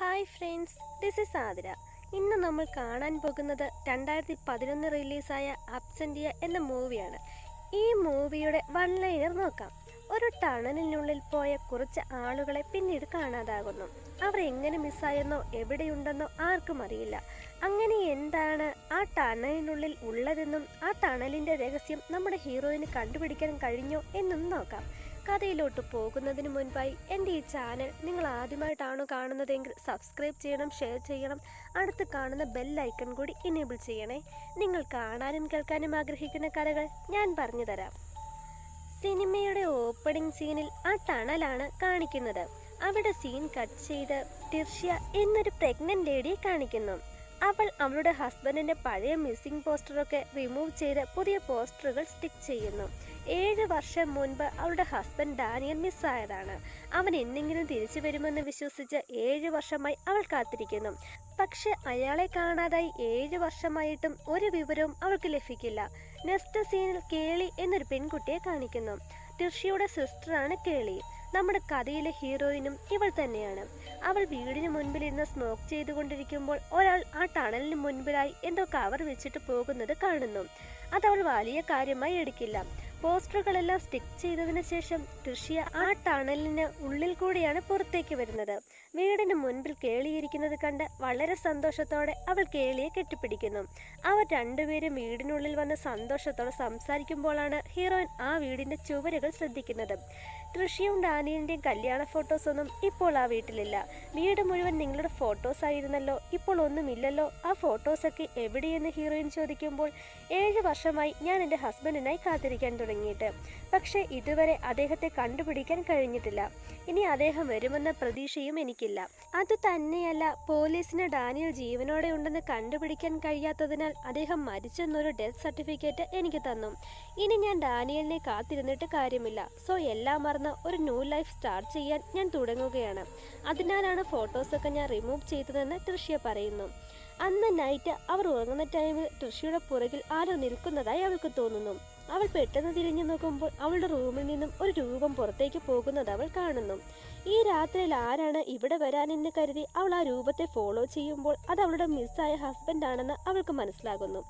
Hi friends this is Athira. ഇന്ന് നമ്മൾ കാണാൻ പോകുന്നത് രണ്ടായിരത്തി പതിനൊന്ന് റിലീസായ അബ്സെൻഡിയ എന്ന മൂവിയാണ് ഈ മൂവിയുടെ വൺ ലൈനർ നോക്കാം. ഒരു ടണലിനുള്ളിൽ പോയ കുറച്ച് ആളുകളെ പിന്നീട് കാണാതാകുന്നു. അവർ എങ്ങനെ മിസ്സായെന്നോ എവിടെയുണ്ടെന്നോ ആർക്കും അറിയില്ല. അങ്ങനെ എന്താണ് ആ ടണലിനുള്ളിൽ ഉള്ളതെന്നും ആ ടണലിന്റെ രഹസ്യം നമ്മുടെ ഹീറോയിന് കണ്ടുപിടിക്കാൻ കഴിഞ്ഞോ എന്നും നോക്കാം. കഥയിലോട്ട് പോകുന്നതിന് മുൻപായി എന്റെ ഈ ചാനൽ നിങ്ങൾ ആദ്യമായിട്ടാണോ കാണുന്നതെങ്കിൽ സബ്സ്ക്രൈബ് ചെയ്യണം ഷെയർ ചെയ്യണം. അടുത്ത് കാണുന്ന ബെല്ലൈക്കൺ കൂടി ഇനേബിൾ ചെയ്യണേ. നിങ്ങൾ കാണാനും കേൾക്കാനും ആഗ്രഹിക്കുന്ന കഥകൾ ഞാൻ പറഞ്ഞു തരാം. സിനിമയുടെ ഓപ്പണിംഗ് സീനിൽ ആ ടണലാണ് കാണിക്കുന്നത്. അവിടെ സീൻ കട്ട് ചെയ്ത് ടിർഷ്യ എന്നൊരു പ്രഗ്നന്റ് ലേഡിയെ കാണിക്കുന്നു. അവൾ അവളുടെ ഹസ്ബൻഡിന്റെ പഴയ മിസ്സിംഗ് പോസ്റ്ററൊക്കെ റിമൂവ് ചെയ്ത് പുതിയ പോസ്റ്ററുകൾ സ്റ്റിക്ക് ചെയ്യുന്നു. ഏഴ് വർഷം മുൻപ് അവളുടെ ഹസ്ബൻഡ് ഡാനിയൽ മിസ്സായതാണ് അവൻ എന്നെങ്കിലും തിരിച്ചു വരുമെന്ന് വിശ്വസിച്ച് ഏഴ് വർഷമായി അവൾ കാത്തിരിക്കുന്നു. പക്ഷെ അയാളെ കാണാതായി ഏഴ് വർഷമായിട്ടും ഒരു വിവരവും അവൾക്ക് ലഭിക്കില്ല. നെക്സ്റ്റ് സീനിൽ കേളി എന്നൊരു പെൺകുട്ടിയെ കാണിക്കുന്നു. ടിർഷിയുടെ സിസ്റ്ററാണ് കേളി. നമ്മുടെ കഥയിലെ ഹീറോയിനും ഇവൾ തന്നെയാണ്. അവൾ വീടിന് മുൻപിൽ ഇരുന്ന് സ്മോക്ക് ചെയ്തുകൊണ്ടിരിക്കുമ്പോൾ ഒരാൾ ആ ടണലിന് മുൻപിലായി എന്തോ കവർ വെച്ചിട്ട് പോകുന്നത് കാണുന്നു. അത് അവൾ വലിയ കാര്യമായി എടുക്കില്ല. പോസ്റ്ററുകളെല്ലാം സ്റ്റിക്ക് ചെയ്തതിനു ശേഷം ഋഷിയ ആ ടണലിന് ഉള്ളിൽ കൂടിയാണ് പുറത്തേക്ക് വരുന്നത്. വീടിന് മുൻപിൽ കേളിയിരിക്കുന്നത് കണ്ട് വളരെ സന്തോഷത്തോടെ അവൾ കേളിയെ കെട്ടിപ്പിടിക്കുന്നു. അവർ രണ്ടുപേരും വീടിനുള്ളിൽ വന്ന് സന്തോഷത്തോടെ സംസാരിക്കുമ്പോഴാണ് ഹീറോയിൻ ആ വീടിന്റെ ചുവരുകൾ ശ്രദ്ധിക്കുന്നത്. ഋഷിയും ഡാനിയലിന്റെയും കല്യാണ ഫോട്ടോസൊന്നും ഇപ്പോൾ ആ വീട്ടിലില്ല. വീട് മുഴുവൻ നിങ്ങളുടെ ഫോട്ടോസ് ആയിരുന്നല്ലോ. ഇപ്പോൾ ഒന്നുമില്ലല്ലോ. ആ ഫോട്ടോസൊക്കെ എവിടെയെന്ന് ഹീറോയിൻ ചോദിക്കുമ്പോൾ ഏഴ് വർഷമായി ഞാൻ എന്റെ ഹസ്ബൻഡിനായി കാത്തിരിക്കാൻ തുടങ്ങിയിട്ട്. പക്ഷേ ഇതുവരെ അദ്ദേഹത്തെ കണ്ടുപിടിക്കാൻ കഴിഞ്ഞിട്ടില്ല. ഇനി അദ്ദേഹം വരുമെന്ന പ്രതീക്ഷയും എനിക്കില്ല. അത് തന്നെയല്ല പോലീസിന് ഡാനിയൽ ജീവനോടെ ഉണ്ടെന്ന് കണ്ടുപിടിക്കാൻ കഴിയാത്തതിനാൽ അദ്ദേഹം മരിച്ചെന്നൊരു ഡെത്ത് സർട്ടിഫിക്കറ്റ് എനിക്ക് തന്നു. ഇനി ഞാൻ ഡാനിയലിനെ കാത്തിരുന്നിട്ട് കാര്യമില്ല. സോ എല്ലാം മറന്ന് ഒരു ന്യൂ ലൈഫ് സ്റ്റാർട്ട് ചെയ്യാൻ ഞാൻ തുടങ്ങുകയാണ്. അതിനാലാണ് ഫോട്ടോസൊക്കെ ഞാൻ റിമൂവ് ചെയ്തതെന്ന് തൃശ്യ പറയുന്നു. അന്ന് നൈറ്റ് അവർ ഉറങ്ങുന്ന ടൈമിൽ തൃശ്യയുടെ പുറകിൽ ആരോ നിൽക്കുന്നതായി അവൾക്ക് തോന്നുന്നു. അവൾ പെട്ടെന്ന് തിരിഞ്ഞു നോക്കുമ്പോൾ അവളുടെ റൂമിൽ നിന്നും ഒരു രൂപം പുറത്തേക്ക് പോകുന്നത് അവൾ കാണുന്നു. ഈ രാത്രിയിൽ ആരാണ് ഇവിടെ വരാനെന്ന് കരുതി അവൾ ആ രൂപത്തെ ഫോളോ ചെയ്യുമ്പോൾ അത് അവളുടെ മിസ്സായ ഹസ്ബൻഡ് ആണെന്ന് അവൾക്ക് മനസ്സിലാകുന്നു.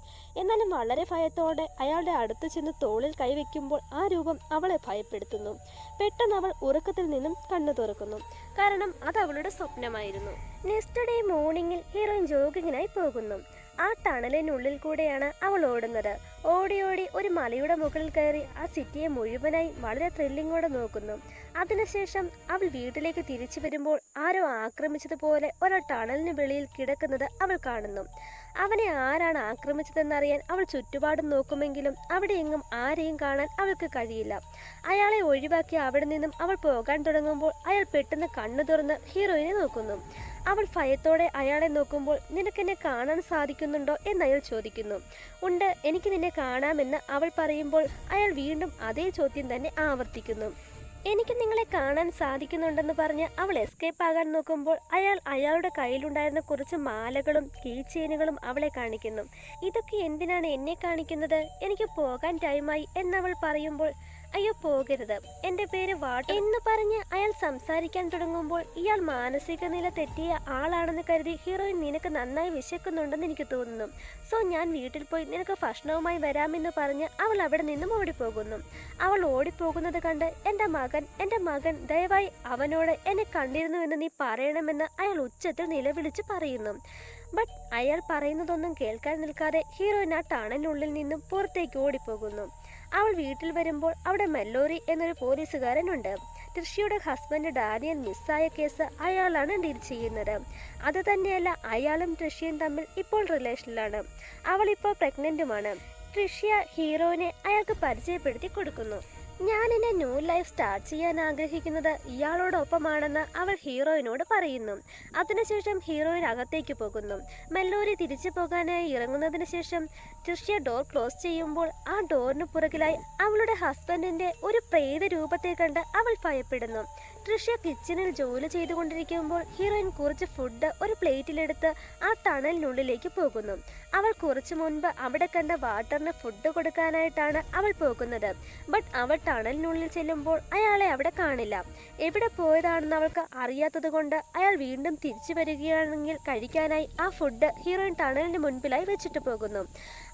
എന്നാലും വളരെ ഭയത്തോടെ അയാളുടെ അടുത്ത് ചെന്ന് തോളിൽ കൈവയ്ക്കുമ്പോൾ ആ രൂപം അവളെ ഭയപ്പെടുത്തുന്നു. പെട്ടെന്ന് അവൾ ഉറക്കത്തിൽ നിന്നും കണ്ണു തുറക്കുന്നു. കാരണം അത് അവളുടെ സ്വപ്നമായിരുന്നു. നെക്സ്റ്റ് ഡേ മോർണിംഗിൽ ഹീറോയിൻ ജോഗിങ്ങിനായി പോകുന്നു. ആ ടണലിനുള്ളിൽ കൂടെയാണ് അവൾ ഓടുന്നത്. ഓടി ഓടി ഒരു മലയുടെ മുകളിൽ കയറി ആ സിറ്റിയെ മുഴുവനായി വളരെ ത്രില്ലിങ്ങോടെ നോക്കുന്നു. അതിനുശേഷം അവൾ വീട്ടിലേക്ക് തിരിച്ചു വരുമ്പോൾ ആരോ ആക്രമിച്ചതുപോലെ ഒരാൾ ടണലിന് വെളിയിൽ കിടക്കുന്നത് അവൾ കാണുന്നു. അവനെ ആരാണ് ആക്രമിച്ചതെന്നറിയാൻ അവൾ ചുറ്റുപാടും നോക്കുമെങ്കിലും അവിടെ എങ്ങും ആരെയും കാണാൻ അവൾക്ക് കഴിയില്ല. അയാളെ ഒഴിവാക്കി അവിടെ നിന്നും അവൾ പോകാൻ തുടങ്ങുമ്പോൾ അയാൾ പെട്ടെന്ന് കണ്ണു തുറന്ന് ഹീറോയിനെ നോക്കുന്നു. അവൾ ഭയത്തോടെ അയാളെ നോക്കുമ്പോൾ നിനക്കെന്നെ കാണാൻ സാധിക്കുന്നുണ്ടോ എന്ന് അയാൾ ചോദിക്കുന്നു. ഉണ്ട് എനിക്ക് നിന്നെ കാണാമെന്ന് അവൾ പറയുമ്പോൾ അയാൾ വീണ്ടും അതേ ചോദ്യം തന്നെ ആവർത്തിക്കുന്നു. എനിക്ക് നിങ്ങളെ കാണാൻ സാധിക്കുന്നുണ്ടെന്ന് പറഞ്ഞ് അവൾ എസ്കേപ്പ് ആകാൻ നോക്കുമ്പോൾ അയാൾ അയാളുടെ കയ്യിലുണ്ടായിരുന്ന കുറച്ച് മാലകളും കീ ചെയിനുകളും അവളെ കാണിക്കുന്നു. ഇതൊക്കെ എന്തിനാണ് എന്നെ കാണിക്കുന്നത്? എനിക്ക് പോകാൻ ടൈമായി എന്നവൾ പറയുമ്പോൾ അയ്യോ പോകരുത്. എന്റെ പേര് വാട്ട് എന്ന് പറഞ്ഞ് അയാൾ സംസാരിക്കാൻ തുടങ്ങുമ്പോൾ ഇയാൾ മാനസിക നില തെറ്റിയ ആളാണെന്ന് കരുതി ഹീറോയിൻ നിനക്ക് നന്നായി വിശക്കുന്നുണ്ടെന്ന് എനിക്ക് തോന്നുന്നു. സോ ഞാൻ വീട്ടിൽ പോയി നിനക്ക് ഭക്ഷണവുമായി വരാമെന്ന് പറഞ്ഞ് അവൾ അവിടെ നിന്നും ഓടിപ്പോകുന്നു. അവൾ ഓടിപ്പോകുന്നത് കണ്ട് എന്റെ മകൻ എന്റെ മകൻ ദയവായി അവനോട് എന്നെ കണ്ടിരുന്നുവെന്ന് നീ പറയണമെന്ന് അയാൾ ഉച്ചത്തിൽ നിലവിളിച്ച് പറയുന്നു. ബട്ട് അയാൾ പറയുന്നതൊന്നും കേൾക്കാൻ നിൽക്കാതെ ഹീറോയിൻ ആ ടണലിനുള്ളിൽ നിന്നും പുറത്തേക്ക് ഓടിപ്പോകുന്നു. അവൾ വീട്ടിൽ വരുമ്പോൾ അവിടെ മെല്ലോറി എന്നൊരു പോലീസുകാരനുണ്ട്. ഋഷിയുടെ ഹസ്ബൻഡ് ഡാനിയൽ മിസ്സായ കേസ് അയാളാണ് ഡീൽ ചെയ്യുന്നത്. അത് തന്നെയല്ല അയാളും ഋഷിയും തമ്മിൽ ഇപ്പോൾ റിലേഷനിലാണ് അവൾ ഇപ്പോൾ പ്രഗ്നന്റുമാണ് ഋഷ്യ ഹീറോയിനെ അയാൾക്ക് പരിചയപ്പെടുത്തി കൊടുക്കുന്നു. ഞാൻ എന്റെ ന്യൂ ലൈഫ് സ്റ്റാർട്ട് ചെയ്യാൻ ആഗ്രഹിക്കുന്നത് ഇയാളോടൊപ്പമാണെന്ന് അവൾ ഹീറോയിനോട് പറയുന്നു. അതിനുശേഷം ഹീറോയിൻ അകത്തേക്ക് പോകുന്നു. മെല്ലോരി തിരിച്ചു പോകാനായി ഇറങ്ങുന്നതിന് ശേഷം ദൃശ്യ ഡോർ ക്ലോസ് ചെയ്യുമ്പോൾ ആ ഡോറിന് പുറകിലായി അവളുടെ ഹസ്ബൻഡിന്റെ ഒരു പ്രേത രൂപത്തെ കണ്ട് അവൾ ഭയപ്പെടുന്നു. തൃഷ്യ കിച്ചണിൽ ജോലി ചെയ്തുകൊണ്ടിരിക്കുമ്പോൾ ഹീറോയിൻ കുറച്ച് ഫുഡ് ഒരു പ്ലേറ്റിലെടുത്ത് ആ ടണലിനുള്ളിലേക്ക് പോകുന്നു. അവൾ കുറച്ചു മുൻപ് അവിടെ കണ്ട വാട്ടറിന് ഫുഡ് കൊടുക്കാനായിട്ടാണ് അവൾ പോകുന്നത്. ബട്ട് അവൾ ടണലിനുള്ളിൽ ചെല്ലുമ്പോൾ അയാളെ അവിടെ കാണില്ല. എവിടെ പോയതാണെന്ന് അവൾക്ക് അറിയാത്തത് കൊണ്ട് അയാൾ വീണ്ടും തിരിച്ചു വരികയാണെങ്കിൽ കഴിക്കാനായി ആ ഫുഡ് ഹീറോയിൻ ടണലിന് മുൻപിലായി വെച്ചിട്ട് പോകുന്നു.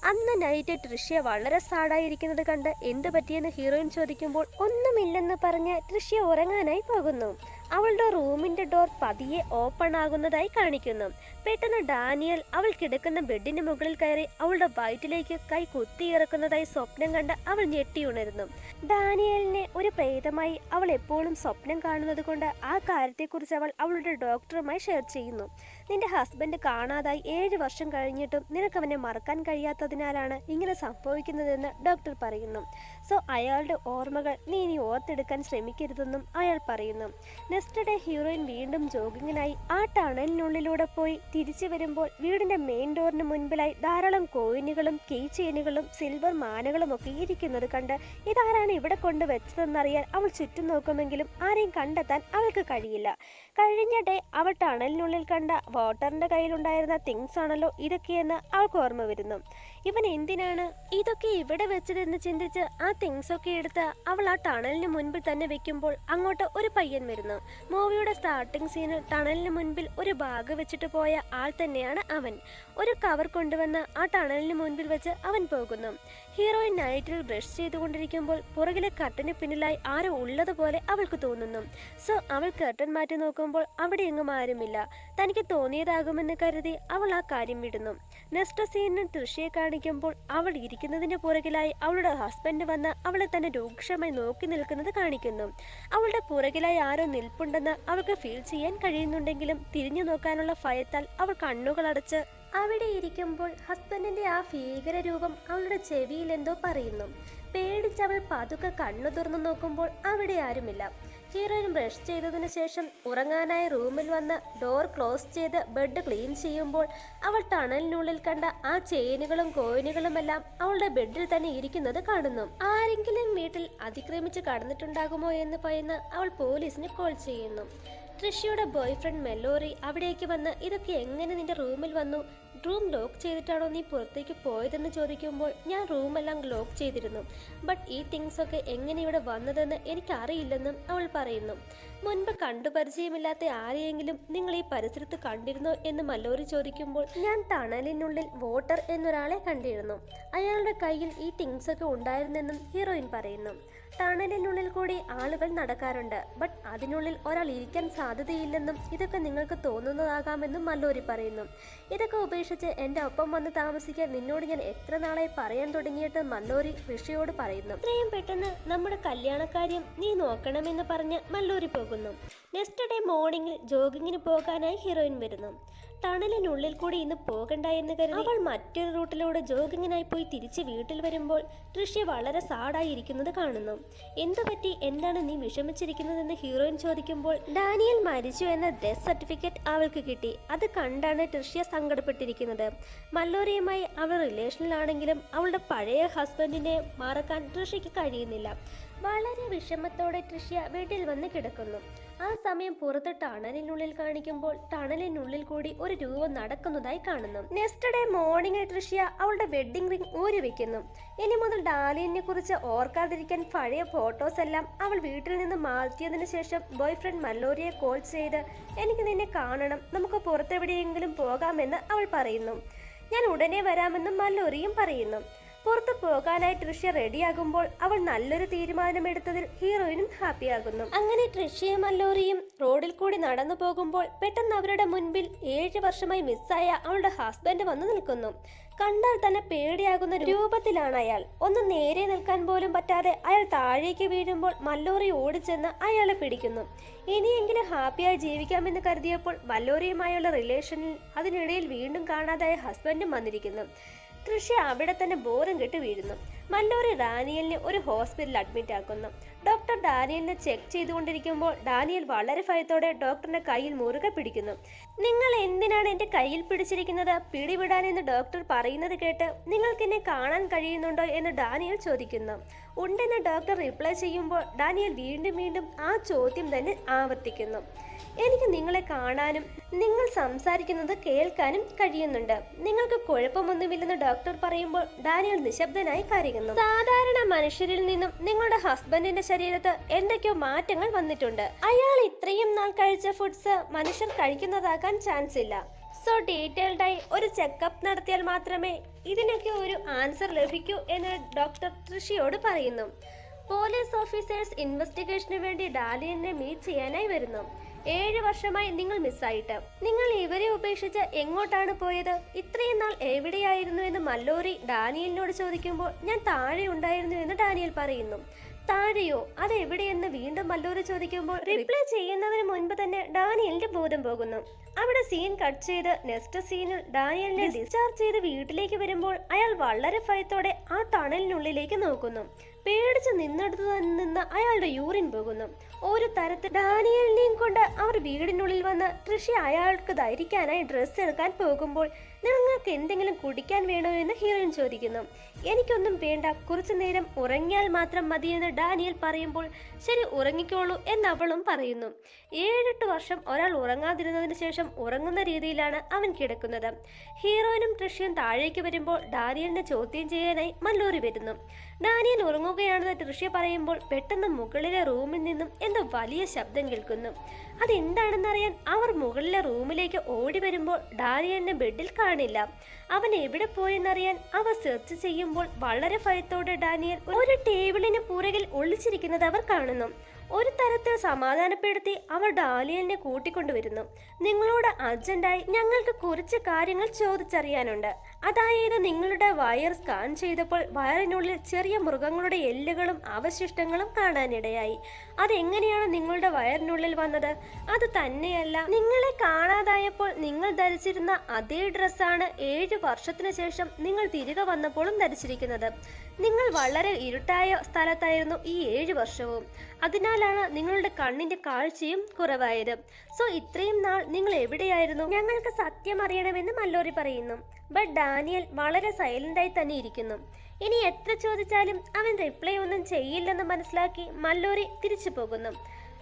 അന്ന് നൈറ്റ് ട്രിഷ്യ വളരെ സാഡായിരിക്കുന്നത് കണ്ട് എന്ത് പറ്റിയെന്ന് ഹീറോയിൻ ചോദിക്കുമ്പോൾ ഒന്നുമില്ലെന്ന് പറഞ്ഞ് ട്രിഷ്യ ഉറങ്ങാനായി പോകുന്നു. അവളുടെ റൂമിന്റെ ഡോർ പതിയെ ഓപ്പൺ ആകുന്നതായി കാണിക്കുന്നു. പെട്ടെന്ന് ഡാനിയൽ അവൾ കിടക്കുന്ന ബെഡിന് മുകളിൽ കയറി അവളുടെ വയറ്റിലേക്ക് കൈ കുത്തിയിറക്കുന്നതായി സ്വപ്നം കണ്ട് അവൾ ഞെട്ടിയുണരുന്നു ഡാനിയലിനെ ഒരു പ്രേതമായി അവൾ എപ്പോഴും സ്വപ്നം കാണുന്നത് കൊണ്ട് ആ കാര്യത്തെക്കുറിച്ച് അവൾ അവളുടെ ഡോക്ടറുമായി ഷെയർ ചെയ്യുന്നു. നിന്റെ ഹസ്ബൻഡ് കാണാതായി ഏഴ് വർഷം കഴിഞ്ഞിട്ടും നിനക്ക് അവനെ മറക്കാൻ കഴിയാത്തതിനാലാണ് ഇങ്ങനെ സംഭവിക്കുന്നതെന്ന് ഡോക്ടർ പറയുന്നു. സോ അയാളുടെ ഓർമ്മകൾ നീ ഇനി ഓർത്തെടുക്കാൻ ശ്രമിക്കരുതെന്നും അയാൾ പറയുന്നു. നെക്സ്റ്റ് ഡേ ഹീറോയിൻ വീണ്ടും ജോഗിങ്ങിനായി ആ ടണലിനുള്ളിലൂടെ പോയി തിരിച്ചു വരുമ്പോൾ വീടിന്റെ മെയിൻ ഡോറിന് മുൻപിലായി ധാരാളം കോയിനുകളും കീ ചെയിനുകളും സിൽവർ മാനകളും ഒക്കെ ഇരിക്കുന്നത് കണ്ട് ഇതാരാണ് ഇവിടെ കൊണ്ട് വെച്ചതെന്നറിയാൻ അവൾ ചുറ്റും നോക്കുമെങ്കിലും ആരെയും കണ്ടെത്താൻ അവൾക്ക് കഴിയില്ല. കഴിഞ്ഞ ഡേ അവൾ ടണലിനുള്ളിൽ കണ്ട വാട്ടറിന്റെ കയ്യിലുണ്ടായിരുന്ന തിങ്സ് ആണല്ലോ ഇതൊക്കെയെന്ന് അവൾക്ക് ഓർമ്മ വരുന്നു. ഇവൻ എന്തിനാണ് ഇതൊക്കെ ഇവിടെ വെച്ചതെന്ന് ചിന്തിച്ച് ആ തിങ്സ് ഒക്കെ എടുത്ത് അവൾ ആ ടണലിന് മുൻപിൽ തന്നെ വെക്കുമ്പോൾ അങ്ങോട്ട് ഒരു പയ്യൻ വരുന്നു. മൂവിയുടെ സ്റ്റാർട്ടിംഗ് സീന് ടണലിന് മുൻപിൽ ഒരു ബാഗ് വെച്ചിട്ട് പോയ ആൾ തന്നെയാണ് അവൻ. ഒരു കവർ കൊണ്ടുവന്ന് ആ ടണലിന് മുൻപിൽ വെച്ച് അവൻ പോകുന്നു. ഹീറോയിൻ നൈറ്റിൽ ബ്രഷ് ചെയ്തുകൊണ്ടിരിക്കുമ്പോൾ പുറകിലെ കർട്ടന് പിന്നിലായി ആരോ ഉള്ളതുപോലെ അവൾക്ക് തോന്നുന്നു. സോ അവൾ കർട്ടൻ മാറ്റി നോക്കുമ്പോൾ അവിടെ എങ്ങും ആരുമില്ല. തനിക്ക് തോന്നിയതാകുമെന്ന് കരുതി അവൾ ആ കാര്യം വിടുന്നു. നെക്സ്റ്റ് സീനിൽ തൃശ്യയെ കാണിക്കുമ്പോൾ അവൾ ഇരിക്കുന്നതിന്റെ പുറകിലായി അവളുടെ ഹസ്ബൻഡ് വന്ന് അവളെ തന്നെ രൂക്ഷമായി നോക്കി നിൽക്കുന്നത് കാണിക്കുന്നു. അവളുടെ പുറകിലായി ആരോ നിൽപ്പുണ്ടെന്ന് അവൾക്ക് ഫീൽ ചെയ്യാൻ കഴിയുന്നുണ്ടെങ്കിലും തിരിഞ്ഞു നോക്കാനുള്ള ഭയത്താൽ അവൾ കണ്ണുകളടച്ച് അവിടെ ഇരിക്കുമ്പോൾ ഹസ്ബൻഡിന്റെ ആ ഭീകര രൂപം അവളുടെ ചെവിയിൽ എന്തോ പറയുന്നു. പേടിച്ചവൾ പതുക്കെ കണ്ണു തുറന്നു നോക്കുമ്പോൾ അവിടെ ആരുമില്ല. ഹീറോയിൻ ബ്രഷ് ചെയ്തതിനു ശേഷം ഉറങ്ങാനായി റൂമിൽ വന്ന് ഡോർ ക്ലോസ് ചെയ്ത് ബെഡ് ക്ലീൻ ചെയ്യുമ്പോൾ അവൾ ടണലിനുള്ളിൽ കണ്ട ആ ചെയിനുകളും കോയിനുകളുമെല്ലാം അവളുടെ ബെഡിൽ തന്നെ ഇരിക്കുന്നത് കാണുന്നു. ആരെങ്കിലും വീട്ടിൽ അതിക്രമിച്ച് കടന്നിട്ടുണ്ടാകുമോ എന്ന് ഭയന്ന് അവൾ പോലീസിന് കോൾ ചെയ്യുന്നു. ട്രിഷ്യയുടെ ബോയ്ഫ്രണ്ട് മെല്ലോറി അവിടേക്ക് വന്ന് ഇതൊക്കെ എങ്ങനെ നിന്റെ റൂമിൽ വന്നു? റൂം ലോക്ക് ചെയ്തിട്ടാണോ നീ പുറത്തേക്ക് പോയതെന്ന് ചോദിക്കുമ്പോൾ ഞാൻ റൂമെല്ലാം ലോക്ക് ചെയ്തിരുന്നു. ബട്ട് ഈ തിങ്സ് ഒക്കെ എങ്ങനെ ഇവിടെ വന്നതെന്ന് എനിക്കറിയില്ലെന്നും അവൾ പറയുന്നു. മുൻപ് കണ്ടു പരിചയമില്ലാത്ത ആരെയെങ്കിലും നിങ്ങൾ ഈ പരിസരത്ത് കണ്ടിരുന്നോ എന്ന് മല്ലോറി ചോദിക്കുമ്പോൾ ഞാൻ ടണലിനുള്ളിൽ വോട്ടർ എന്നൊരാളെ കണ്ടിരുന്നു. അയാളുടെ കയ്യിൽ ഈ തിങ്സ് ഒക്കെ ഉണ്ടായിരുന്നെന്നും ഹീറോയിൻ പറയുന്നു. ടണലിനുള്ളിൽ കൂടി ആളുകൾ നടക്കാറുണ്ട്. ബട്ട് അതിനുള്ളിൽ ഒരാൾ ഇരിക്കാൻ സാധ്യതയില്ലെന്നും ഇതൊക്കെ നിങ്ങൾക്ക് തോന്നുന്നതാകാമെന്നും മല്ലോരി പറയുന്നു. ഇതൊക്കെ ഉപേക്ഷിച്ച് എന്റെ ഒപ്പം വന്ന് താമസിക്കാൻ നിന്നോട് ഞാൻ എത്ര നാളായി പറയാൻ തുടങ്ങിയിട്ട് മല്ലോരി ഋഷിയോട് പറയുന്നു. ഇത്രയും പെട്ടെന്ന് നമ്മുടെ കല്യാണക്കാര്യം നീ നോക്കണമെന്ന് പറഞ്ഞ് മല്ലോരി പോകുന്നു. നെക്സ്റ്റ് ഡേ മോർണിംഗിൽ ജോഗിങ്ങിന് പോകാനായി ഹീറോയിൻ വരുന്നു. ടണലിനുള്ളിൽ കൂടി ഇന്ന് പോകണ്ട എന്ന് കരുതി അവൾ മറ്റൊരു റൂട്ടിലൂടെ ജോഗിങ്ങിനായി പോയി തിരിച്ച് വീട്ടിൽ വരുമ്പോൾ ദൃശ്യ വളരെ സാഡായി ഇരിക്കുന്നത് കാണുന്നു. എന്തു പറ്റി എന്താണ് നീ വിഷമിച്ചിരിക്കുന്നതെന്ന് ഹീറോയിൻ ചോദിക്കുമ്പോൾ ഡാനിയൽ മരിച്ചു എന്ന ഡെത്ത് സർട്ടിഫിക്കറ്റ് അവൾക്ക് കിട്ടി. അത് കണ്ടാണ് ട്രിഷ്യ സങ്കടപ്പെട്ടിരിക്കുന്നത്. മല്ലോറിയുമായി അവൾ റിലേഷനിലാണെങ്കിലും അവളുടെ പഴയ ഹസ്ബൻഡിനെ മറക്കാൻ ട്രിഷ്യയ്ക്ക് കഴിയുന്നില്ല. വളരെ വിഷമത്തോടെ ട്രിഷ്യ വീട്ടിൽ വന്ന് കിടക്കുന്നു. ആ സമയം പുറത്ത് ടണലിനുള്ളിൽ കാണിക്കുമ്പോൾ ടണലിനുള്ളിൽ കൂടി ഒരു രൂപം നടക്കുന്നതായി കാണുന്നു. നെക്സ്റ്റ് ഡേ മോർണിംഗിൽ ട്രിഷ്യ അവളുടെ വെഡ്ഡിംഗ് റിംഗ് ഊരി വെക്കുന്നു. ഇനി മുതൽ ഡാലിയനെ കുറിച്ച് ഓർക്കാതിരിക്കാൻ പഴയ ഫോട്ടോസ് എല്ലാം അവൾ വീട്ടിൽ നിന്ന് മാറ്റിയതിനു ശേഷം ബോയ് ഫ്രണ്ട് മല്ലോരിയെ കോൾ ചെയ്ത് എനിക്ക് നിന്നെ കാണണം. നമുക്ക് പുറത്തെവിടെയെങ്കിലും പോകാമെന്ന് അവൾ പറയുന്നു. ഞാൻ ഉടനെ വരാമെന്നും മല്ലോരിയും പറയുന്നു. പുറത്തു പോകാനായി ട്രിഷ്യ റെഡിയാകുമ്പോൾ അവൾ നല്ലൊരു തീരുമാനമെടുത്തതിൽ ഹീറോയിനും ഹാപ്പി ഹാപ്പിയാകുന്നു. അങ്ങനെ ട്രിഷ്യയും അല്ലോറിയും റോഡിൽ കൂടി നടന്നു പോകുമ്പോൾ പെട്ടെന്ന് അവരുടെ മുൻപിൽ ഏഴ് വർഷമായി മിസ്സായ അവളുടെ ഹസ്ബൻഡ് വന്നു നിൽക്കുന്നു. കണ്ടാൽ തന്നെ പേടിയാകുന്ന രൂപത്തിലാണ് അയാൾ. ഒന്ന് നേരെ നിൽക്കാൻ പോലും പറ്റാതെ അയാൾ താഴേക്ക് വീഴുമ്പോൾ മല്ലോറി ഓടിച്ചെന്ന് അയാളെ പിടിക്കുന്നു. ഇനിയെങ്കിലും ഹാപ്പിയായി ജീവിക്കാമെന്ന് കരുതിയപ്പോൾ മല്ലോറിയുമായുള്ള റിലേഷനിൽ അതിനിടയിൽ വീണ്ടും കാണാതായ ഹസ്ബൻഡും വന്നിരിക്കുന്നു. തൃഷ്യ അവിടെ തന്നെ ബോധം കെട്ട് വീഴുന്നു. മല്ലോറി റാനിയലിനെ ഒരു ഹോസ്പിറ്റലിൽ അഡ്മിറ്റ് ആക്കുന്നു. ഡോക്ടർ ഡാനിയലിനെ ചെക്ക് ചെയ്തുകൊണ്ടിരിക്കുമ്പോൾ ഡാനിയൽ വളരെ ഭയത്തോടെ ഡോക്ടറിന്റെ കയ്യിൽ മുറുകെ പിടിക്കുന്നു. നിങ്ങൾ എന്തിനാണ് എന്റെ കയ്യിൽ പിടിച്ചിരിക്കുന്നത്? പിടിവിടാനെന്ന് ഡോക്ടർ പറയുന്നത് കേട്ട് നിങ്ങൾക്ക് എന്നെ കാണാൻ കഴിയുന്നുണ്ടോ എന്ന് ഡാനിയൽ ചോദിക്കുന്നു. ഉണ്ടെന്ന് ഡോക്ടർ റിപ്ലൈ ചെയ്യുമ്പോൾ ഡാനിയൽ വീണ്ടും വീണ്ടും ആ ചോദ്യം തന്നെ ആവർത്തിക്കുന്നു. എനിക്ക് നിങ്ങളെ കാണാനും നിങ്ങൾ സംസാരിക്കുന്നത് കേൾക്കാനും കഴിയുന്നുണ്ട്. നിങ്ങൾക്ക് കുഴപ്പമൊന്നുമില്ലെന്ന് ഡോക്ടർ പറയുമ്പോൾ ഡാനിയൽ നിശബ്ദനായി കരയുന്നു. സാധാരണ മനുഷ്യരിൽ നിന്നും നിങ്ങളുടെ ഹസ്ബൻഡിന്റെ ശരീരത്ത് എന്തൊക്കെയോ മാറ്റങ്ങൾ വന്നിട്ടുണ്ട്. അയാൾ ഇത്രയും നാൾ കഴിച്ച ഫുഡ്സ് മനുഷ്യർ കഴിക്കുന്നതാകാൻ ചാൻസ് ഇല്ല. സോ ഡീറ്റെയിൽഡായി ഒരു ചെക്കപ്പ് നടത്തിയാൽ മാത്രമേ ഇതിനൊക്കെ ഒരു ആൻസർ ലഭിക്കൂ എന്ന് ഡോക്ടർ ഋഷിയോട് പറയുന്നു. പോലീസ് ഓഫീസേഴ്സ് ഇൻവെസ്റ്റിഗേഷന് വേണ്ടി ഡാലിയനെ മീറ്റ് ചെയ്യാനായി വരുന്നു. ഏഴ് വർഷമായി നിങ്ങൾ മിസ്സായിട്ട് നിങ്ങൾ ഇവരെ ഉപേക്ഷിച്ച് എങ്ങോട്ടാണ് പോയത്? ഇത്രയും നാൾ എവിടെയായിരുന്നു എന്ന് മല്ലോറി ഡാനിയലിനോട് ചോദിക്കുമ്പോൾ ഞാൻ താഴെ ഉണ്ടായിരുന്നു എന്ന് ഡാനിയൽ പറയുന്നു. താഴെയോ? അതെവിടെയെന്ന് വീണ്ടും മല്ലൂര് ചോദിക്കുമ്പോൾ റിപ്ലൈ ചെയ്യുന്നതിന് മുൻപ് തന്നെ ഡാനിയലിന്റെ ബോധം പോകുന്നു. അവിടെ സീൻ കട്ട് ചെയ്ത് നെക്സ്റ്റ് സീനിൽ ഡാനിയലിനെ ഡിസ്ചാർജ് ചെയ്ത് വീട്ടിലേക്ക് വരുമ്പോൾ അയാൾ വളരെ ഭയത്തോടെ ആ തണലിനുള്ളിലേക്ക് നോക്കുന്നു. പേടിച്ച് നിന്നെടുത്ത് നിന്ന് അയാളുടെ യൂറിൻ പോകുന്നു. ഒരു തരത്തിൽ ഡാനിയലിനെയും കൊണ്ട് അവർ വീടിനുള്ളിൽ വന്ന് കൃഷി അയാൾക്ക് ധരിക്കാനായി ഡ്രസ്സ് എടുക്കാൻ പോകുമ്പോൾ നിങ്ങൾക്ക് എന്തെങ്കിലും കുടിക്കാൻ വേണോ എന്ന് ഹീറോയിൻ ചോദിക്കുന്നു. എനിക്കൊന്നും വേണ്ട കുറച്ചു നേരം ഉറങ്ങിയാൽ മാത്രം മതിയെന്ന് ഡാനിയൽ പറയുമ്പോൾ ശരി ഉറങ്ങിക്കോളൂ എന്ന് അവളും പറയുന്നു. ഏഴെട്ട് വർഷം ഒരാൾ ഉറങ്ങാതിരുന്നതിന് ശേഷം ഉറങ്ങുന്ന രീതിയിലാണ് അവൻ കിടക്കുന്നത്. ഹീറോയിനും ട്രിഷ്യും താഴേക്ക് വരുമ്പോൾ ഡാനിയലിനെ ചോദ്യം ചെയ്യാനായി മല്ലൂരി വരുന്നു. ഡാനിയൽ ഉറങ്ങുകയാണെന്ന് ട്രിഷ്യ പറയുമ്പോൾ പെട്ടെന്ന് മുകളിലെ റൂമിൽ നിന്നും എന്തോ വലിയ ശബ്ദം കേൾക്കുന്നു. അതെന്താണെന്നറിയാൻ അവർ മുകളിലെ റൂമിലേക്ക് ഓടി വരുമ്പോൾ ഡാനിയലിനെ ബെഡിൽ കാണില്ല അവൻ എവിടെ പോയെന്നറിയാൻ അവ സെർച്ച് ചെയ്യുമ്പോൾ വളരെ ഭയത്തോടെ ഡാനിയൽ ഒരു ടേബിളിന് പുറകിൽ ഒളിച്ചിരിക്കുന്നത് അവർ കാണുന്നു. ഒരു തരത്തിൽ സമാധാനപ്പെടുത്തി അവർ ഡാലിയലിനെ കൂട്ടിക്കൊണ്ടുവരുന്നു. നിങ്ങളോട് അർജന്റായി ഞങ്ങൾക്ക് കുറച്ച് കാര്യങ്ങൾ ചോദിച്ചറിയാനുണ്ട്. അതായത് നിങ്ങളുടെ വയർ സ്കാൻ ചെയ്തപ്പോൾ വയറിനുള്ളിൽ ചെറിയ മൃഗങ്ങളുടെ എല്ലുകളും അവശിഷ്ടങ്ങളും കാണാനിടയായി. അതെങ്ങനെയാണ് നിങ്ങളുടെ വയറിനുള്ളിൽ വന്നത്? അത് തന്നെയല്ല നിങ്ങളെ കാണാതായപ്പോൾ നിങ്ങൾ ധരിച്ചിരുന്ന അതേ ഡ്രസ്സാണ് ഏഴ് വർഷത്തിന് ശേഷം നിങ്ങൾ തിരികെ വന്നപ്പോഴും ധരിച്ചിരിക്കുന്നത്. നിങ്ങൾ വളരെ ഇരുട്ടായ സ്ഥലത്തായിരുന്നു ഈ ഏഴ് വർഷവും. അതിനാലാണ് നിങ്ങളുടെ കണ്ണിന്റെ കാഴ്ചയും കുറവായത്. സോ ഇത്രയും നാൾ നിങ്ങൾ എവിടെയായിരുന്നു? ഞങ്ങൾക്ക് സത്യം അറിയണമെന്ന് മല്ലോറി പറയുന്നു. ബട്ട് ഡാനിയൽ വളരെ സൈലന്റായി തന്നെ ഇരിക്കുന്നു. ഇനി എത്ര ചോദിച്ചാലും അവൻ റിപ്ലൈ ഒന്നും ചെയ്യില്ലെന്ന് മനസ്സിലാക്കി മല്ലോറി തിരിച്ചു പോകുന്നു.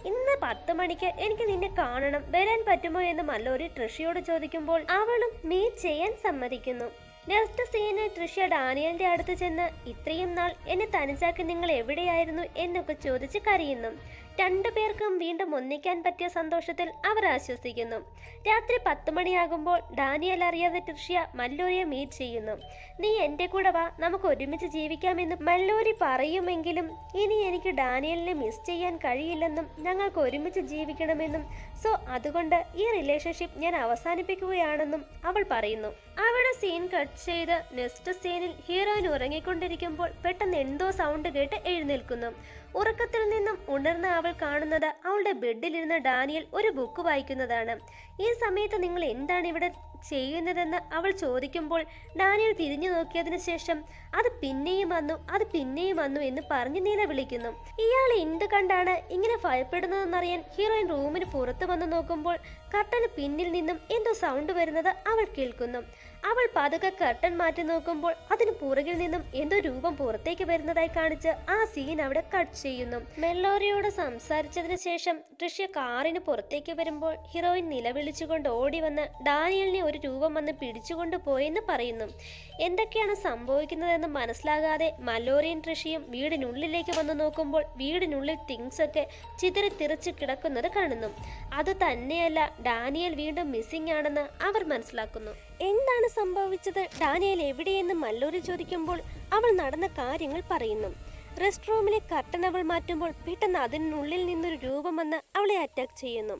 ഇന്ന് പത്ത് മണിക്ക് എനിക്ക് നിന്നെ കാണണം. വരാൻ പറ്റുമോ എന്ന് മല്ലോറി ട്രിഷിയോട് ചോദിക്കുമ്പോൾ അവളും മീറ്റ് ചെയ്യാൻ സമ്മതിക്കുന്നു. നെക്സ്റ്റ് സീനിൽ തൃഷ്യ ഡാനിയലിന്റെ അടുത്ത് ചെന്ന് ഇത്രയും നാൾ എന്നെ തനിച്ചാക്കി നിങ്ങൾ എവിടെയായിരുന്നു? എന്നൊക്കെ ചോദിച്ച് കരയുന്നു. രണ്ടുപേർക്കും വീണ്ടും ഒന്നിക്കാൻ പറ്റിയ സന്തോഷത്തിൽ അവർ ആശ്വസിക്കുന്നു. രാത്രി പത്ത് മണിയാകുമ്പോൾ ഡാനിയൽ അറിയാതെ തൃഷ്യ മല്ലൂരിയെ മീറ്റ് ചെയ്യുന്നു. നീ എന്റെ കൂടെ വാ നമുക്ക് ഒരുമിച്ച് ജീവിക്കാമെന്ന് മല്ലൂരി പറയുമെങ്കിലും ഇനി എനിക്ക് ഡാനിയലിനെ മിസ് ചെയ്യാൻ കഴിയില്ലെന്നും ഞങ്ങൾക്ക് ഒരുമിച്ച് ജീവിക്കണമെന്നും സോ അതുകൊണ്ട് ഈ റിലേഷൻഷിപ്പ് ഞാൻ അവസാനിപ്പിക്കുകയാണെന്നും അവൾ പറയുന്നു. അവിടെ സീൻ കട്ട് ചെയ്ത് നെക്സ്റ്റ് സീനിൽ ഹീറോയിൻ ഉറങ്ങിക്കൊണ്ടിരിക്കുമ്പോൾ പെട്ടെന്ന് എന്തോ സൗണ്ട് കേട്ട് എഴുന്നേൽക്കുന്നു. ഉറക്കത്തിൽ നിന്നും ഉണർന്ന അവൾ കാണുന്നത് അവളുടെ ബെഡിലിരുന്ന ഡാനിയൽ ഒരു ബുക്ക് വായിക്കുന്നതാണ്. ഈ സമയത്ത് നിങ്ങൾ എന്താണ് ഇവിടെ ചെയ്യുന്നതെന്ന് അവൾ ചോദിക്കുമ്പോൾ ഡാനിയൽ തിരിഞ്ഞു നോക്കിയതിനു ശേഷം അത് പിന്നെയും വന്നു അത് പിന്നെയും വന്നു എന്ന് പറഞ്ഞ് നിലവിളിക്കുന്നു ഇയാൾ എന്ത് കണ്ടാണ് ഇങ്ങനെ ഭയപ്പെടുന്നതെന്നറിയാൻ ഹീറോയിൻ റൂമിന് പുറത്തു വന്ന് നോക്കുമ്പോൾ കട്ടന് പിന്നിൽ നിന്നും എന്തോ സൗണ്ട് വരുന്നത് അവൾ കേൾക്കുന്നു. അവൾ പതുക്കെ കർട്ടൻ മാറ്റി നോക്കുമ്പോൾ അതിന് പുറകിൽ നിന്നും എന്തോ രൂപം പുറത്തേക്ക് വരുന്നതായി കാണിച്ച് ആ സീൻ അവിടെ കട്ട് ചെയ്യുന്നു. മെല്ലോറിയോട് സംസാരിച്ചതിന് ശേഷം ദൃശ്യ കാറിന് പുറത്തേക്ക് വരുമ്പോൾ ഹീറോയിൻ നിലവിളിച്ചുകൊണ്ട് ഓടി വന്ന് ഡാനിയലിനെ ഒരു രൂപം വന്ന് പിടിച്ചുകൊണ്ട് പോയെന്ന് പറയുന്നു. എന്തൊക്കെയാണ് സംഭവിക്കുന്നതെന്ന് മനസ്സിലാകാതെ മല്ലോറിയൻ ഋഷിയും വീടിനുള്ളിലേക്ക് വന്ന് നോക്കുമ്പോൾ വീടിനുള്ളിൽ തിങ്സ് ഒക്കെ ചിതറി തെറിച്ച് കിടക്കുന്നത് കാണുന്നു. അത് തന്നെയല്ല ഡാനിയൽ വീണ്ടും മിസ്സിംഗ് ആണെന്ന് അവർ മനസ്സിലാക്കുന്നു. എന്താണ് സംഭവിച്ചത്? ഡാനിയൽ എവിടെയെന്ന് മല്ലൂരി ചോദിക്കുമ്പോൾ അവൾ നടന്ന കാര്യങ്ങൾ പറയുന്നു. റെസ്റ്റ് റൂമിലെ കർട്ടൻ അവൾ മാറ്റുമ്പോൾ പെട്ടെന്ന് അതിനുള്ളിൽ നിന്നൊരു രൂപം വന്ന് അവളെ അറ്റാക്ക് ചെയ്യുന്നു.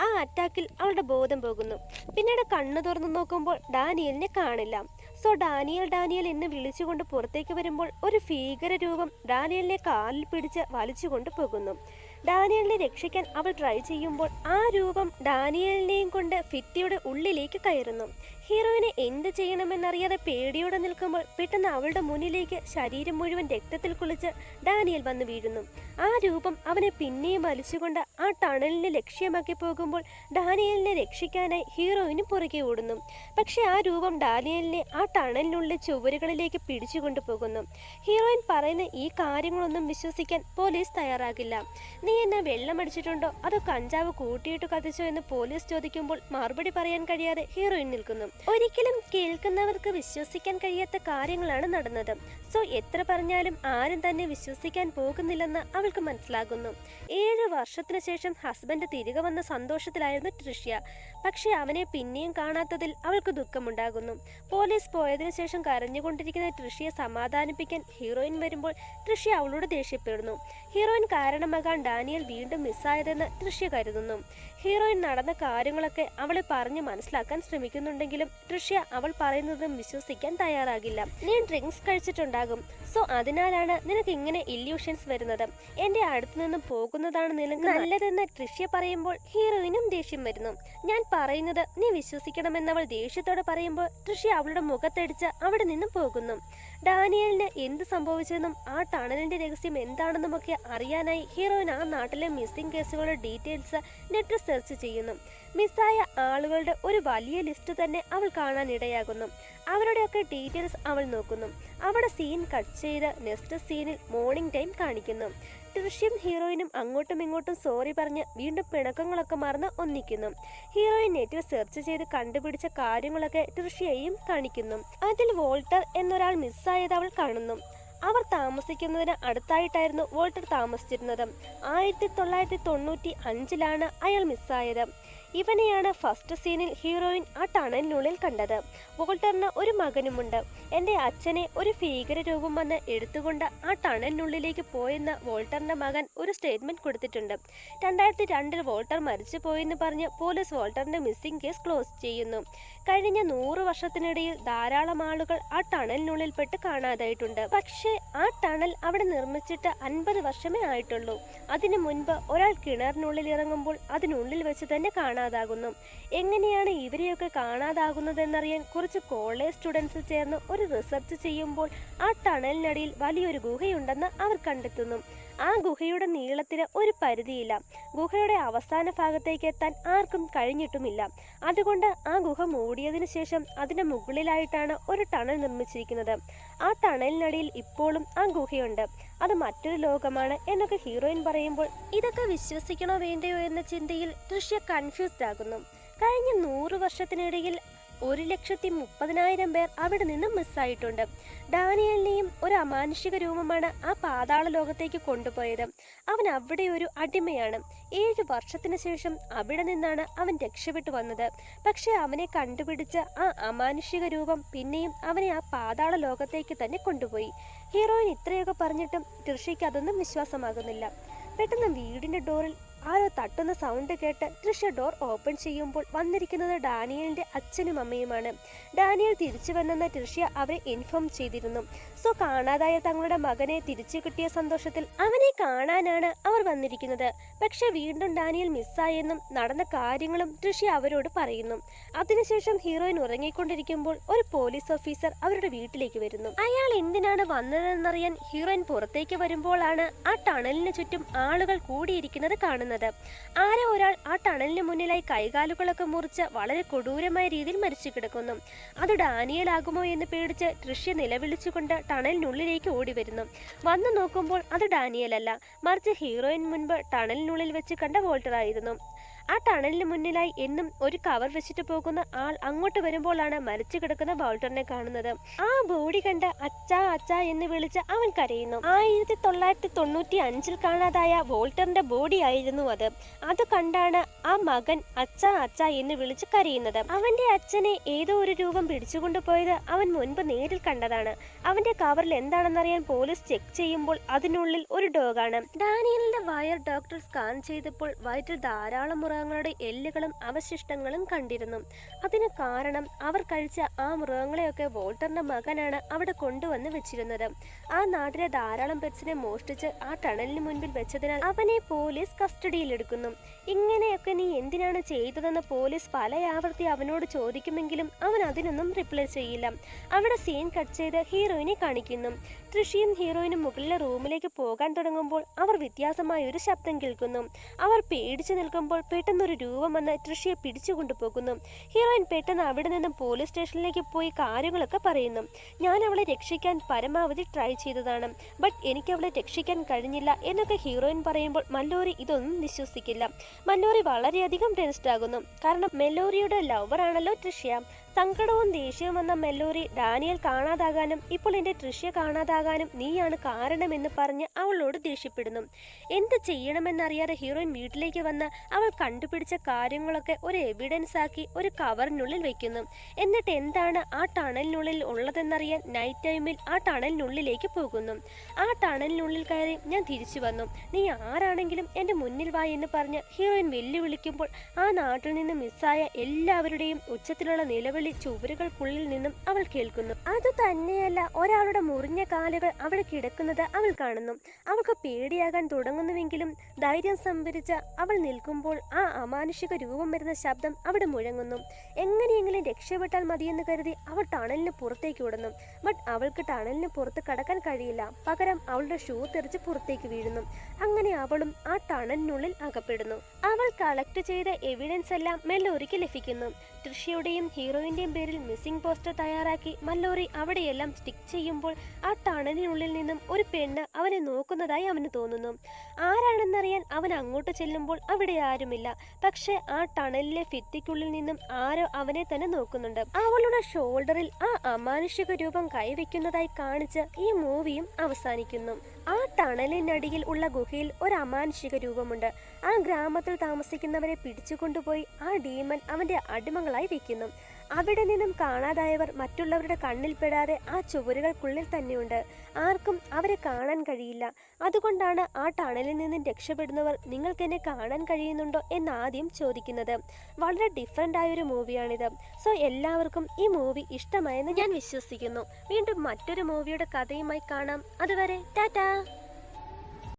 ആ അറ്റാക്കിൽ അവളുടെ ബോധം പോകുന്നു. പിന്നീട് കണ്ണു തുറന്നു നോക്കുമ്പോൾ ഡാനിയലിനെ കാണില്ല. സോ ഡാനിയൽ ഡാനിയൽ എന്ന് വിളിച്ചുകൊണ്ട് പുറത്തേക്ക് വരുമ്പോൾ ഒരു ഭീകര രൂപം ഡാനിയലിനെ കാലിൽ പിടിച്ച് വലിച്ചുകൊണ്ട് പോകുന്നു. ഡാനിയലിനെ രക്ഷിക്കാൻ അവൾ ട്രൈ ചെയ്യുമ്പോൾ ആ രൂപം ഡാനിയലിനെയും കൊണ്ട് ഫിത്തിയുടെ ഉള്ളിലേക്ക് കയറുന്നു. ഹീറോയിനെ എന്ത് ചെയ്യണമെന്നറിയാതെ പേടിയോടെ നിൽക്കുമ്പോൾ പെട്ടെന്ന് അവളുടെ മുന്നിലേക്ക് ശരീരം മുഴുവൻ രക്തത്തിൽ കുളിച്ച് ഡാനിയൽ വന്നു വീഴുന്നു. ആ രൂപം അവനെ പിന്നെയും വലിച്ചുകൊണ്ട് ആ ടണലിനെ ലക്ഷ്യമാക്കി പോകുമ്പോൾ ഡാനിയലിനെ രക്ഷിക്കാനായി ഹീറോയിന് പുറകെ ഓടുന്നു. പക്ഷെ ആ രൂപം ഡാനിയലിനെ ആ ടണലിനുള്ളിലെ ചുവരുകളിലേക്ക് പിടിച്ചു കൊണ്ടുപോകുന്നു ഹീറോയിൻ പറയുന്ന ഈ കാര്യങ്ങളൊന്നും വിശ്വസിക്കാൻ പോലീസ് തയ്യാറാകില്ല. നീ എന്നെ വെള്ളമടിച്ചിട്ടുണ്ടോ അതോ കഞ്ചാവ് കൂട്ടിയിട്ട് കത്തിച്ചോ? എന്ന് പോലീസ് ചോദിക്കുമ്പോൾ മറുപടി പറയാൻ കഴിയാതെ ഹീറോയിൻ നിൽക്കുന്നു. ഒരിക്കലും കേൾക്കുന്നവർക്ക് വിശ്വസിക്കാൻ കഴിയാത്ത കാര്യങ്ങളാണ് നടന്നത്. സോ എത്ര പറഞ്ഞാലും ആരും തന്നെ വിശ്വസിക്കാൻ പോകുന്നില്ലെന്ന് അവൾക്ക് മനസ്സിലാകുന്നു. ഏഴ് വർഷത്തിനു ശേഷം ഹസ്ബൻഡ് തിരികെ വന്ന സന്തോഷത്തിലായിരുന്നു ട്രിഷ്യ. പക്ഷെ അവനെ പിന്നെയും കാണാത്തതിൽ അവൾക്ക് ദുഃഖമുണ്ടാകുന്നു. പോലീസ് പോയതിനു ശേഷം കരഞ്ഞുകൊണ്ടിരിക്കുന്ന ട്രിഷ്യയെ സമാധാനിപ്പിക്കാൻ ഹീറോയിൻ വരുമ്പോൾ ട്രിഷ്യ അവളോട് ദേഷ്യപ്പെടുന്നു. ഹീറോയിൻ കാരണമാകാൻ ഡാനിയൽ വീണ്ടും മിസ്സായതെന്ന് ട്രിഷ്യ കരുതുന്നു. ഹീറോയിൻ നടന്ന കാര്യങ്ങളൊക്കെ അവളെ പറഞ്ഞ് മനസ്സിലാക്കാൻ ശ്രമിക്കുന്നുണ്ടെങ്കിലും ട്രിഷ്യ അവൾ പറയുന്നതും വിശ്വസിക്കാൻ തയ്യാറാകില്ല. നീ ഡ്രിങ്ക്സ് കഴിച്ചിട്ടുണ്ടാകും. സോ അതിനാലാണ് നിനക്ക് ഇങ്ങനെ ഇല്യൂഷൻസ് വരുന്നത്. എന്റെ അടുത്ത് നിന്നും പോകുന്നതാണ് നിനക്ക് നല്ലതെന്ന് ട്രിഷ്യ പറയുമ്പോൾ ഹീറോയിനും ദേഷ്യം വരുന്നു. ഞാൻ പറയുന്നത് നീ വിശ്വസിക്കണമെന്നവൾ ദേഷ്യത്തോടെ പറയുമ്പോൾ ട്രിഷ്യ അവളുടെ മുഖത്തടിച്ച് അവിടെ നിന്നും പോകുന്നു. ഡാനിയലിന് എന്ത് സംഭവിച്ചെന്നും ആ ടണലിന്റെ രഹസ്യം എന്താണെന്നുമൊക്കെ അറിയാനായി ഹീറോയിൻ ആ നാട്ടിലെ മിസ്സിംഗ് കേസുകളുടെ ഡീറ്റെയിൽസ് നെറ്റ് സെർച്ച് ചെയ്യുന്നു. മിസ്സായ ആളുകളുടെ ഒരു വലിയ ലിസ്റ്റ് തന്നെ അവൾ കാണാൻ ഇടയാകുന്നു. അവരുടെയൊക്കെ ഡീറ്റെയിൽസ് അവൾ നോക്കുന്നു. അവിടെ സീൻ കട്ട് ചെയ്ത് നെക്സ്റ്റ് സീനിൽ മോർണിംഗ് ടൈം കാണിക്കുന്നു. ദൃശ്യം ഹീറോയിനും അങ്ങോട്ടും ഇങ്ങോട്ടും സോറി പറഞ്ഞ് വീണ്ടും പിണക്കങ്ങളൊക്കെ മറന്ന് ഒന്നിക്കുന്നു. ഹീറോയിൻ നെറ്റിൽ സെർച്ച് ചെയ്ത് കണ്ടുപിടിച്ച കാര്യങ്ങളൊക്കെ ദൃശ്യയും കാണിക്കുന്നു. അതിൽ വോൾട്ടർ എന്നൊരാൾ മിസ്സായത് അവൾ കാണുന്നു. അവർ താമസിക്കുന്നതിന് അടുത്തായിട്ടായിരുന്നു വോൾട്ടർ താമസിച്ചിരുന്നത്. ആയിരത്തി തൊള്ളായിരത്തി തൊണ്ണൂറ്റി അഞ്ചിലാണ് അയാൾ മിസ്സായത് ഇവനെയാണ് ഫസ്റ്റ് സീനിൽ ഹീറോയിൻ ആ ടണലിനുള്ളിൽ കണ്ടത്. വോൾട്ടറിന് ഒരു മകനുമുണ്ട്. എന്റെ അച്ഛനെ ഒരു ഭീകര രൂപം വന്ന് എടുത്തുകൊണ്ട് ആ ടണലിനുള്ളിലേക്ക് പോയെന്ന് വോൾട്ടറിന്റെ മകൻ ഒരു സ്റ്റേറ്റ്മെന്റ് കൊടുത്തിട്ടുണ്ട്. രണ്ടായിരത്തി രണ്ടിൽ വോൾട്ടർ മരിച്ചു പോയെന്ന് പറഞ്ഞ് പോലീസ് വോൾട്ടറിന്റെ മിസ്സിംഗ് കേസ് ക്ലോസ് ചെയ്യുന്നു. കഴിഞ്ഞ നൂറ് വർഷത്തിനിടയിൽ ധാരാളം ആളുകൾ ആ ടണലിനുള്ളിൽ പെട്ട് കാണാതായിട്ടുണ്ട്. പക്ഷേ ആ ടണൽ അവിടെ നിർമ്മിച്ചിട്ട് അൻപത് വർഷമേ ആയിട്ടുള്ളൂ. അതിനു മുൻപ് ഒരാൾ കിണറിനുള്ളിൽ ഇറങ്ങുമ്പോൾ അതിനുള്ളിൽ വെച്ച് തന്നെ കാണാതാകുന്നു. എങ്ങനെയാണ് ഇവരെയൊക്കെ കാണാതാകുന്നതെന്നറിയാൻ കുറച്ച് കോളേജ് സ്റ്റുഡൻസ് ചേർന്ന് ഒരു റിസർച്ച് ചെയ്യുമ്പോൾ ആ ടണലിനടിയിൽ വലിയൊരു ഗുഹയുണ്ടെന്ന് അവർ കണ്ടെത്തുന്നു. ആ ഗുഹയുടെ നീളത്തിന് ഒരു പരിധിയില്ല. ഗുഹയുടെ അവസാന ഭാഗത്തേക്ക് എത്താൻ ആർക്കും കഴിഞ്ഞിട്ടുമില്ല. അതുകൊണ്ട് ആ ഗുഹ മൂടിയതിനു ശേഷം അതിന് മുകളിലായിട്ടാണ് ഒരു ടണൽ നിർമ്മിച്ചിരിക്കുന്നത്. ആ ടണലിനടിയിൽ ഇപ്പോഴും ആ ഗുഹയുണ്ട്. അത് മറ്റൊരു ലോകമാണ് എന്നൊക്കെ ഹീറോയിൻ പറയുമ്പോൾ ഇതൊക്കെ വിശ്വസിക്കണോ വേണ്ടയോ എന്ന ചിന്തയിൽ ദൃശ്യ കൺഫ്യൂസ്ഡ് ആകുന്നു. കഴിഞ്ഞ നൂറ് വർഷത്തിനിടയിൽ ഒരു ലക്ഷത്തി മുപ്പതിനായിരം പേർ അവിടെ നിന്നും മിസ്സായിട്ടുണ്ട്. ഡാനിയലിനെയും ഒരു അമാനുഷിക രൂപമാണ് ആ പാതാള ലോകത്തേക്ക് കൊണ്ടുപോയത്. അവൻ അവിടെ ഒരു അടിമയാണ്. ഏഴ് വർഷത്തിന് ശേഷം അവിടെ നിന്നാണ് അവൻ രക്ഷപ്പെട്ടു വന്നത്. പക്ഷെ അവനെ കണ്ടുപിടിച്ച ആ അമാനുഷിക രൂപം പിന്നെയും അവനെ ആ പാതാള ലോകത്തേക്ക് തന്നെ കൊണ്ടുപോയി. ഹീറോയിൻ ഇത്രയൊക്കെ പറഞ്ഞിട്ടും തൃഷയ്ക്ക് അതൊന്നും വിശ്വാസമാകുന്നില്ല. പെട്ടെന്ന് വീടിന്റെ ഡോറിൽ ആരോ തട്ടുന്ന സൗണ്ട് കേട്ട് തൃഷ ഡോർ ഓപ്പൺ ചെയ്യുമ്പോൾ വന്നിരിക്കുന്നത് ഡാനിയലിന്റെ അച്ഛനും അമ്മയുമാണ്. ഡാനിയൽ തിരിച്ചു വന്നെന്ന് തൃഷ്യ അവരെ ഇൻഫോം ചെയ്തിരുന്നു. സോ കാണാതായ തങ്ങളുടെ മകനെ തിരിച്ചു കിട്ടിയ സന്തോഷത്തിൽ അവനെ കാണാനാണ് അവർ വന്നിരിക്കുന്നത്. പക്ഷെ വീണ്ടും ഡാനിയൽ മിസ്സായെന്നും നടന്ന കാര്യങ്ങളും ഋഷി അവരോട് പറയുന്നു. അതിനുശേഷം ഹീറോയിൻ ഉറങ്ങിക്കൊണ്ടിരിക്കുമ്പോൾ ഒരു പോലീസ് ഓഫീസർ അവരുടെ വീട്ടിലേക്ക് വരുന്നു. അയാൾ എന്തിനാണ് വന്നതെന്നറിയാൻ ഹീറോയിൻ പുറത്തേക്ക് വരുമ്പോഴാണ് ആ ടണലിന് ചുറ്റും ആളുകൾ കൂടിയിരിക്കുന്നത് കാണുന്നത്. ആരോ ഒരാൾ ആ ടണലിന് മുന്നിലായി കൈകാലുകളൊക്കെ മുറിച്ച് വളരെ കൊടൂരമായ രീതിയിൽ മരിച്ചു കിടക്കുന്നു. അത് ഡാനിയൽ ആകുമോ എന്ന് പേടിച്ച് തൃശ്യ നിലവിളിച്ചുകൊണ്ട് ടണലിനുള്ളിലേക്ക് ഓടി വരുന്നു വന്നു നോക്കുമ്പോൾ അത് ഡാനിയലല്ല. മറിച്ച് ഹീറോയിൻ മുൻപ് ടണലിനുള്ളിൽ വെച്ച് കണ്ട വോൾട്ടർ ആയിരുന്നു ആ ടണലിന് മുന്നിലായി എന്നും ഒരു കവർ വെച്ചിട്ട് പോകുന്ന ആൾ അങ്ങോട്ട് വരുമ്പോഴാണ് മരിച്ചു കിടക്കുന്ന വോൾട്ടറിനെ കാണുന്നത്. ആ ബോഡി കണ്ട് അച്ചാ അച്ചാ എന്ന് വിളിച്ച് അവൻ കരയുന്നു. ആയിരത്തി തൊള്ളായിരത്തി തൊണ്ണൂറ്റി അഞ്ചിൽ കാണാതായ വോൾട്ടറിന്റെ ബോഡി ആയിരുന്നു അത്. അത് കണ്ടാണ് ആ മകൻ അച്ചാ അച്ചാ എന്ന് വിളിച്ച് കരയുന്നത്. അവന്റെ അച്ഛനെ ഏതോ ഒരു രൂപം പിടിച്ചുകൊണ്ടു പോയത് അവൻ മുൻപ് നേരിൽ കണ്ടതാണ്. അവന്റെ കവറിൽ എന്താണെന്നറിയാൻ പോലീസ് ചെക്ക് ചെയ്യുമ്പോൾ അതിനുള്ളിൽ ഒരു ഡോഗാണ്. ഡാനിയലിന്റെ വയർ ഡോക്ടർ സ്കാൻ ചെയ്തപ്പോൾ വയറ്റിൽ ധാരാളം മുറ മൃഗങ്ങളുടെ എല്ലുകളും അവശിഷ്ടങ്ങളും കണ്ടിരുന്നു. അതിന് കാരണം അവർ കഴിച്ച ആ മൃഗങ്ങളെയൊക്കെ വോൾട്ടറിന്റെ മകനാണ് അവിടെ കൊണ്ടുവന്ന് വെച്ചിരുന്നത്. ആ നാട്ടിലെ ധാരാളം പെറ്റ്സിനെ മോഷ്ടിച്ച് ആ ടണലിന് മുൻപിൽ വെച്ചതിനാൽ അവനെ പോലീസ് കസ്റ്റഡിയിലെടുക്കുന്നു. ഇങ്ങനെയൊക്കെ നീ എന്തിനാണ് ചെയ്തതെന്ന് പോലീസ് പലയാവർത്തി അവനോട് ചോദിക്കുമെങ്കിലും അവൻ അതിനൊന്നും റിപ്ലൈ ചെയ്യില്ല. അവിടെ സീൻ കട്ട് ചെയ്ത് ഹീറോയിനെ കാണിക്കുന്നു. തൃഷിയും ഹീറോയിനും മുകളിലെ റൂമിലേക്ക് പോകാൻ തുടങ്ങുമ്പോൾ അവർ വ്യത്യാസമായ ഒരു ശബ്ദം കേൾക്കുന്നു. അവർ പേടിച്ചു നിൽക്കുമ്പോൾ പെട്ടെന്ന് ഒരു രൂപം വന്ന് തൃഷിയെ പിടിച്ചു കൊണ്ടുപോകുന്നു. ഹീറോയിൻ പെട്ടെന്ന് അവിടെ നിന്നും പോലീസ് സ്റ്റേഷനിലേക്ക് പോയി കാര്യങ്ങളൊക്കെ പറയുന്നു. ഞാൻ അവളെ രക്ഷിക്കാൻ പരമാവധി ട്രൈ ചെയ്തതാണ്. ബട്ട് എനിക്ക് അവളെ രക്ഷിക്കാൻ കഴിഞ്ഞില്ല എന്നൊക്കെ ഹീറോയിൻ പറയുമ്പോൾ മല്ലോറി ഇതൊന്നും വിശ്വസിക്കില്ല. മല്ലോറി വളരെയധികം ടെൻസ്ഡ് ആകുന്നു. കാരണം മെല്ലോറിയുടെ ലവർ ആണല്ലോ സങ്കടവും ദേഷ്യവും വന്ന മെല്ലോറി ഡാനിയൽ കാണാതാകാനും ഇപ്പോൾ എന്റെ ട്രിഷ്യ കാണാതാകാനും നീയാണ് കാരണമെന്ന് പറഞ്ഞ് അവളോട് ദേഷ്യപ്പെടുന്നു. എന്ത് ചെയ്യണമെന്നറിയാതെ ഹീറോയിൻ വീട്ടിലേക്ക് വന്ന് അവൾ കണ്ടുപിടിച്ച കാര്യങ്ങളൊക്കെ ഒരു എവിഡൻസ് ആക്കി ഒരു കവറിനുള്ളിൽ വെക്കുന്നു. എന്നിട്ട് എന്താണ് ആ ടണലിനുള്ളിൽ ഉള്ളതെന്നറിയാൻ നൈറ്റ് ടൈമിൽ ആ ടണലിനുള്ളിലേക്ക് പോകുന്നു. ആ ടണലിനുള്ളിൽ കയറി ഞാൻ തിരിച്ചു വന്നു. നീ ആരാണെങ്കിലും എന്റെ മുന്നിൽ വാ എന്ന് പറഞ്ഞ് ഹീറോയിൻ വെല്ലുവിളിക്കുമ്പോൾ ആ നാട്ടിൽ നിന്ന് മിസ്സായ എല്ലാവരുടെയും ഉച്ചത്തിലുള്ള നിലവിളി ചുവരുകൾക്കുള്ളിൽ നിന്നും അവൾ കേൾക്കുന്നു. അത് തന്നെയല്ല ഒരാളുടെ മുറിഞ്ഞ കാലുകൾ അവിടെ കിടക്കുന്നത് അവൾ കാണുന്നു. അവൾക്ക് പേടിയാകാൻ തുടങ്ങുന്നുവെങ്കിലും ധൈര്യം സംഭരിച്ച അവൾ നിൽക്കുമ്പോൾ ആ അമാനുഷിക രൂപം വരുന്ന ശബ്ദം അവിടെ മുഴങ്ങുന്നു. എങ്ങനെയെങ്കിലും രക്ഷപ്പെട്ടാൽ മതിയെന്ന് കരുതി അവൾ ടണലിന് പുറത്തേക്ക് ഓടുന്നു. ബട്ട് അവൾക്ക് ടണലിന് പുറത്ത് കടക്കാൻ കഴിയില്ല. പകരം അവളുടെ ഷൂ തെറിച്ച് പുറത്തേക്ക് വീഴുന്നു. അങ്ങനെ അവളും ആ ടണലിനുള്ളിൽ അകപ്പെടുന്നു. അവൾ കളക്ട് ചെയ്ത എവിഡൻസ് എല്ലാം മെല്ലോറിക്ക് ലഭിക്കുന്നു. തൃഷയുടെയും ഹീറോയിന്റെയും പേരിൽ മിസ്സിംഗ് പോസ്റ്റർ തയ്യാറാക്കി മല്ലോറി അവിടെയെല്ലാം സ്റ്റിക്ക് ചെയ്യുമ്പോൾ ആ ടണലിനുള്ളിൽ നിന്നും ഒരു പെണ്ണ് അവനെ നോക്കുന്നതായി അവന് തോന്നുന്നു. ആരാണെന്നറിയാൻ അവൻ അങ്ങോട്ട് ചെല്ലുമ്പോൾ അവിടെ ആരുമില്ല. പക്ഷെ ആ ടണലിലെ ഫിത്തിക്കുള്ളിൽ നിന്നും ആരോ അവനെ തന്നെ നോക്കുന്നുണ്ട്. അവളുടെ ഷോൾഡറിൽ ആ അമാനുഷിക രൂപം കൈവയ്ക്കുന്നതായി കാണിച്ച് ഈ മൂവിയും അവസാനിക്കുന്നു. ആ ടണലിനടിയിൽ ഉള്ള ഗുഹയിൽ ഒരു അമാനുഷിക രൂപമുണ്ട്. ആ ഗ്രാമത്തിൽ താമസിക്കുന്നവരെ പിടിച്ചുകൊണ്ടുപോയി ആ ഡീമൻ അവന്റെ അടിമകളായി വിൽക്കുന്നു അവിടെ നിന്നും കാണാതായവർ മറ്റുള്ളവരുടെ കണ്ണിൽപ്പെടാതെ ആ ചുവരുകൾക്കുള്ളിൽ തന്നെയുണ്ട്. ആർക്കും അവരെ കാണാൻ കഴിയില്ല. അതുകൊണ്ടാണ് ആ ടണലിൽ നിന്നും രക്ഷപ്പെടുന്നവർ നിങ്ങൾക്ക് എന്നെ കാണാൻ കഴിയുന്നുണ്ടോ എന്ന് ആദ്യം ചോദിക്കുന്നത്. വളരെ ഡിഫറെന്റ് ആയൊരു മൂവിയാണിത്. സോ എല്ലാവർക്കും ഈ മൂവി ഇഷ്ടമായെന്ന് ഞാൻ വിശ്വസിക്കുന്നു. വീണ്ടും മറ്റൊരു മൂവിയുടെ കഥയുമായി കാണാം. അതുവരെ ടാറ്റാ!